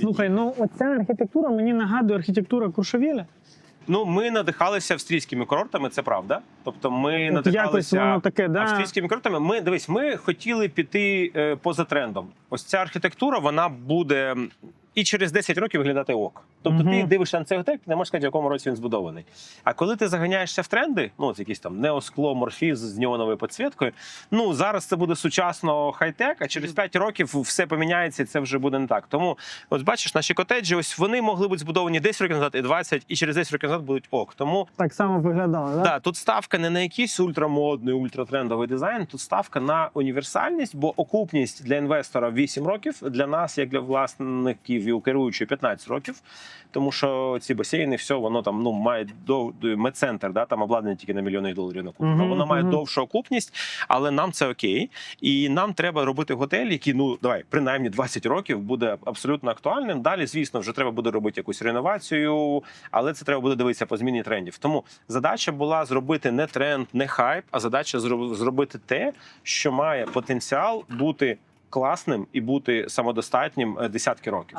Слухай, ну оця архітектура мені нагадує архітектура Куршавеля. Ну, ми надихалися австрійськими курортами, це правда. Тобто, ми надихалися воно таке, да? австрійськими курортами. Ми дивись, ми хотіли піти е, поза трендом. Ось ця архітектура, вона буде і через 10 років виглядати ок. Тобто, ти дивишся на цей готель, не можеш сказати, в якому році він збудований. А коли ти заганяєшся в тренди, ну от якісь там неоскло, морфіз з неоновою підсвіткою, ну зараз це буде сучасно хай-тек, а через 5 років все поміняється, і це вже буде не так. Тому, от бачиш, наші котеджі, ось вони могли бути збудовані 10 років назад і 20, і через 10 років назад будуть ок. Тому Так само виглядало, да? Да, тут ставка не на якийсь ультрамодний, ультратрендовий дизайн. Тут ставка на універсальність, бо окупність для інвестора 8 років, для нас, як для власників і керуючої 15 років. Тому що ці басейни, все воно там ну має до медцентр, да там обладнання тільки на мільйони доларів на купу. Мгм, Воно має мгм. довшу окупність, але нам це окей. І нам треба робити готель, який ну давай принаймні 20 років буде абсолютно актуальним. Далі, звісно, вже треба буде робити якусь реновацію, але це треба буде дивитися по зміні трендів. Тому задача була зробити не тренд, не хайп, а задача зробити те, що має потенціал бути класним і бути самодостатнім е, десятки років.